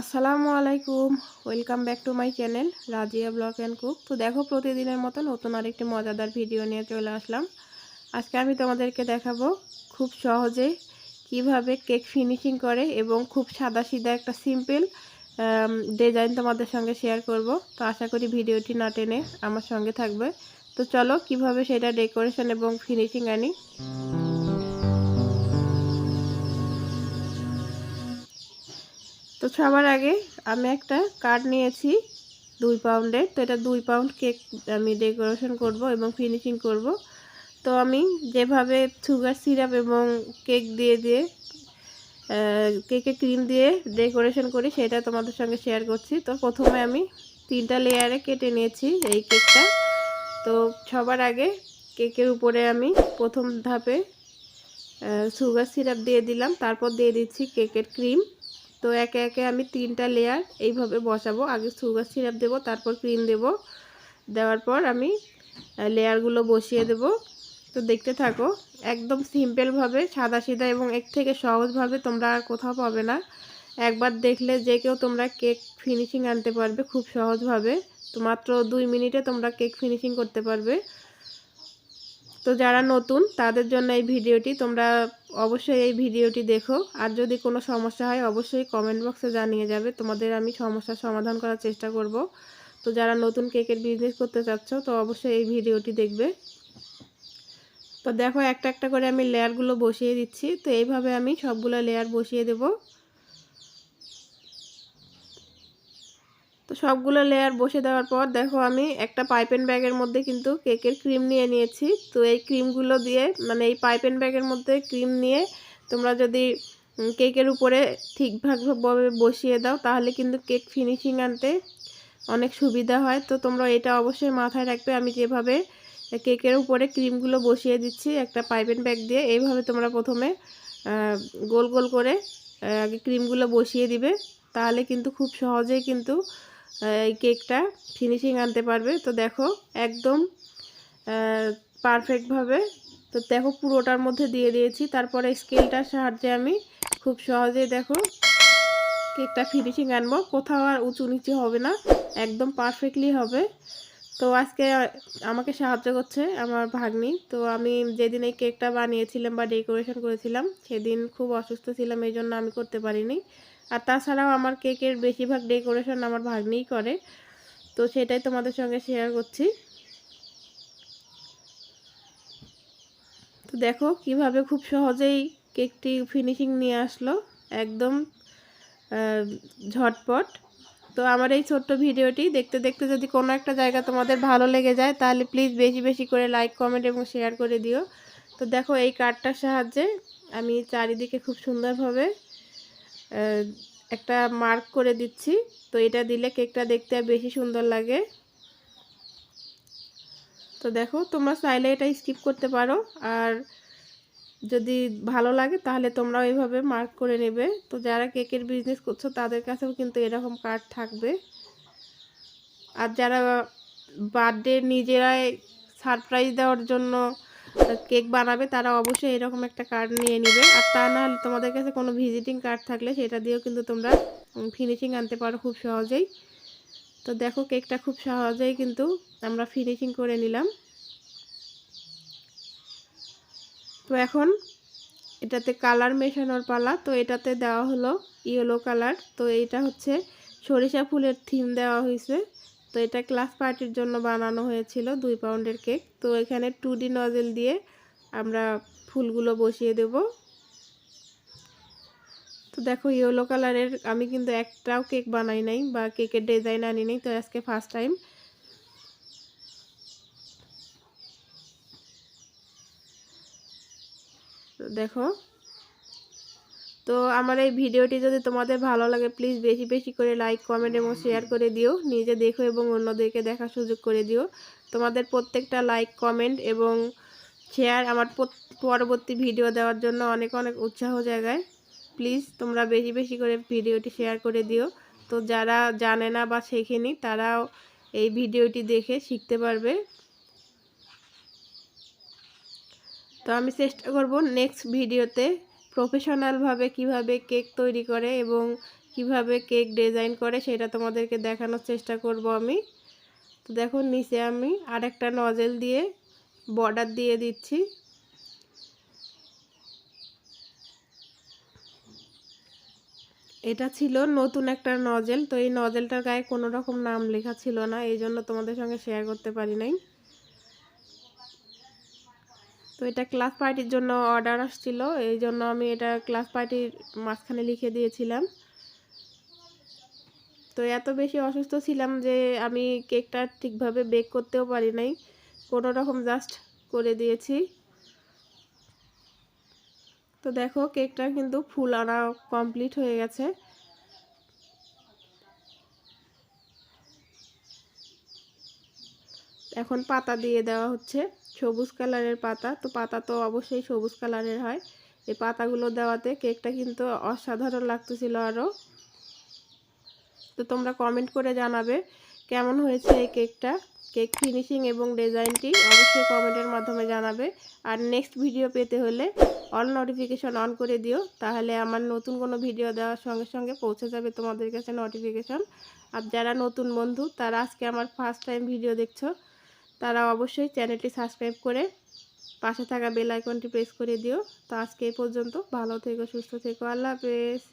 আসসালামু আলাইকুম, welcome back to my channel Razia blog and cook. তো দেখো প্রতিদিনের মতো নতুন আরেকটি মজাদার ভিডিও নিয়ে চলে আসলাম। আজকে আমি তোমাদেরকে দেখাবো খুব সহজে কীভাবে কেক ফিনিশিং করে এবং খুব সাদা সিধা একটা সিম্পল ডিজাইন তোমাদের সঙ্গে শেয়ার করব। তো আশা করি ভিডিওটি না টেনে আমার সঙ্গে থাকবে। তো চলো কীভাবে সেটা ডেকোরেশন এবং ফিনিশিং আনি। তো সবার আগে আমি একটা কার্ড নিয়েছি দুই পাউন্ডের তো এটা দুই পাউন্ড কেক আমি ডেকোরেশন করব এবং ফিনিশিং করব। তো আমি যেভাবে সুগার সিরাপ এবং কেক দিয়ে দিয়ে কেকে ক্রিম দিয়ে ডেকোরেশন করি সেটা তোমাদের সঙ্গে শেয়ার করছি। তো প্রথমে আমি তিনটা লেয়ারে কেটে নিয়েছি এই কেকটা। তো সবার আগে কেকের উপরে আমি প্রথম ধাপে সুগার সিরাপ দিয়ে দিলাম। তারপর দিয়ে দিচ্ছি কেকের ক্রিম। তো একে একে আমি তিনটা লেয়ার এইভাবে বসাবো। আগে সুগার সিরাপ দেবো, তারপর ক্রিম দেব। দেওয়ার পর আমি লেয়ারগুলো বসিয়ে দেব। তো দেখতে থাকো, একদম সিম্পলভাবে সাদা সিধা এবং এর থেকে সহজভাবে তোমরা আর কোথাও পাবে না। একবার দেখলে যে কেউ তোমরা কেক ফিনিশিং আনতে পারবে খুব সহজভাবে তো মাত্র দুই মিনিটে তোমরা কেক ফিনিশিং করতে পারবে। তো যারা নতুন, তাদের জন্য এই ভিডিওটি তোমরা অবশ্যই এই ভিডিওটি দেখো। আর যদি কোনো সমস্যা হয়, অবশ্যই কমেন্ট বক্সে জানিয়ে যাবে। তোমাদের আমি সমস্যার সমাধান করার চেষ্টা করব। তো যারা নতুন কেকের বিজনেস করতে চাচ্ছ, তো অবশ্যই এই ভিডিওটি দেখবে। তো দেখো, একটা একটা করে আমি লেয়ারগুলো বসিয়ে দিচ্ছি। তো এইভাবে আমি সবগুলো লেয়ার বসিয়ে দেবো। তো সবগুলো লেয়ার বসে দেওয়ার পর দেখো আমি একটা পাইপেন ব্যাগের মধ্যে কিন্তু কেকের ক্রিম নিয়ে নিয়েছি। তো এই ক্রিমগুলো দিয়ে মানে এই পাইপেন ব্যাগের মধ্যে ক্রিম নিয়ে তোমরা যদি কেকের উপরে ঠিকঠাকভাবে বসিয়ে দাও তাহলে কিন্তু কেক ফিনিশিং আনতে অনেক সুবিধা হয়। তো তোমরা এটা অবশ্যই মাথায় রাখবে। আমি যেভাবে কেকের উপরে ক্রিমগুলো বসিয়ে দিচ্ছি একটা পাইপেন ব্যাগ দিয়ে, এইভাবে তোমরা প্রথমে গোল গোল করে আগে ক্রিমগুলো বসিয়ে দিবে। তাহলে কিন্তু খুব সহজেই কিন্তু এই কেকটা ফিনিশিং আনতে পারবে। তো দেখো, একদম পারফেক্টভাবে তো দেখো পুরোটার মধ্যে দিয়ে দিয়েছি। তারপরে স্কেলটার সাহায্যে আমি খুব সহজেই দেখো কেকটা ফিনিশিং আনব। কোথাও আর উঁচু নিচু হবে না, একদম পারফেক্টলি হবে। তো আজকে আমাকে সাহায্য করছে আমার ভাগ্নি। তো আমি যেদিন এই কেকটা বানিয়েছিলাম বা ডেকোরেশন করেছিলাম, সেদিন খুব অসুস্থ ছিলাম, এই জন্য আমি করতে পারিনি। আর তাছাড়াও আমার কেকের বেশিরভাগ ডেকোরেশন আমার ভাগ্নেই করে। তো সেটাই তোমাদের সঙ্গে শেয়ার করছি। তো দেখো কীভাবে খুব সহজেই কেকটি ফিনিশিং নিয়ে আসলো, একদম ঝটপট। তো আমার এই ছোট্ট ভিডিওটি দেখতে দেখতে যদি কোনো একটা জায়গা তোমাদের ভালো লেগে যায়, তাহলে প্লিজ বেশি বেশি করে লাইক কমেন্ট এবং শেয়ার করে দিও। তো দেখো এই কার্ডটার সাহায্যে আমি চারিদিকে খুব সুন্দরভাবে একটা মার্ক করে দিচ্ছি। তো এটা দিলে কেকটা দেখতে বেশি সুন্দর লাগে। তো দেখো, তোমরা চাইলে এটা স্কিপ করতে পারো। আর যদি ভালো লাগে, তাহলে তোমরাও এইভাবে মার্ক করে নেবে। তো যারা কেকের বিজনেস করছ, তাদের কাছেও কিন্তু এরকম কার্ড থাকবে। আর যারা বার্থডে নিজেরাই সারপ্রাইজ দেওয়ার জন্য কেক বানাবে, তারা অবশ্যই এরকম একটা কার্ড নিয়ে নিবে। আর তা না হলে তোমাদের কাছে কোনো ভিজিটিং কার্ড থাকলে সেটা দিয়েও কিন্তু তোমরা ফিনিশিং আনতে পারো খুব সহজেই। তো দেখো কেকটা খুব সহজেই কিন্তু আমরা ফিনিশিং করে নিলাম। তো এখন এটাতে কালার মেশানোর পালা। তো এটাতে দেওয়া হলো ইয়েলো কালার তো এটা হচ্ছে সরিষা ফুলের থিম দেওয়া হয়েছে। তো এটা ক্লাস পার্টির জন্য বানানো হয়েছিল দুই পাউন্ডের কেক। তো এখানে টু ডি নজেল দিয়ে আমরা ফুলগুলো বসিয়ে দেব। তো দেখো ইয়েলো কালারের আমি কিন্তু একটাও কেক বানাই নাই বা কেকের ডিজাইন আনি নাই, তো আজকে ফার্স্ট টাইম দেখো তো আমার এই ভিডিওটি যদি তোমাদের ভালো লাগে প্লিজ বেশি বেশি করে লাইক কমেন্ট এবং শেয়ার করে দিও। নিজে দেখো এবং অন্যদেরকে দেখার সুযোগ করে দিও। তোমাদের প্রত্যেকটা লাইক কমেন্ট এবং শেয়ার আমার পরবর্তী ভিডিও দেওয়ার জন্য অনেক অনেক উৎসাহ জায়গায় প্লিজ তোমরা বেশি বেশি করে ভিডিওটি শেয়ার করে দিও। তো যারা জানে না বা শেখেনি তারাও এই ভিডিওটি দেখে শিখতে পারবে। তো আমি চেষ্টা করব নেক্সট ভিডিওতে প্রফেশনালভাবে কীভাবে কেক তৈরি করে এবং কীভাবে কেক ডিজাইন করে সেটা তোমাদেরকে দেখানোর চেষ্টা করব আমি। তো দেখো, নিচে আমি আরেকটা নজেল দিয়ে বর্ডার দিয়ে দিচ্ছি। এটা ছিল নতুন একটা নজেল তো এই নজেলটার গায়ে কোনো রকম নাম লেখা ছিল না এই জন্য তোমাদের সঙ্গে শেয়ার করতে পারি নাই। তো এটা ক্লাস পার্টির জন্য অর্ডার আসছিল, এই জন্য আমি এটা ক্লাস পার্টির মাঝখানে লিখে দিয়েছিলাম। তো এত বেশি অসুস্থ ছিলাম যে আমি কেকটা ঠিকভাবে বেক করতেও পারি নাই, কোনো রকম জাস্ট করে দিয়েছি। তো দেখো, কেকটা কিন্তু ফুল আনা কমপ্লিট হয়ে গেছে। এখন পাতা দিয়ে দেওয়া হচ্ছে। সবুজ কালারের পাতা। তো পাতা তো অবশ্যই সবুজ কালারের হয়। এই পাতাগুলো দেওয়াতে কেকটা কিন্তু অসাধারণ লাগতেছিল আরও তো তোমরা কমেন্ট করে জানাবে কেমন হয়েছে এই কেকটা? কেক ফিনিশিং এবং ডিজাইনটি অবশ্যই কমেন্টের মাধ্যমে জানাবে। আর নেক্সট ভিডিও পেতে হলে অল নোটিফিকেশন অন করে দিও। তাহলে আমার নতুন কোনো ভিডিও দেওয়ার সঙ্গে সঙ্গে পৌঁছে যাবে তোমাদের কাছে নোটিফিকেশন আর যারা নতুন বন্ধু, তারা আজকে আমার ফার্স্ট টাইম ভিডিও দেখছ। তারা অবশ্যই চ্যানেলটি সাবস্ক্রাইব করে পাশে থাকা বেল আইকনটি প্রেস করে দিও। তো আজকে এই পর্যন্ত, ভালো থেকো, সুস্থ থেকো, আল্লাহ হাফেজ।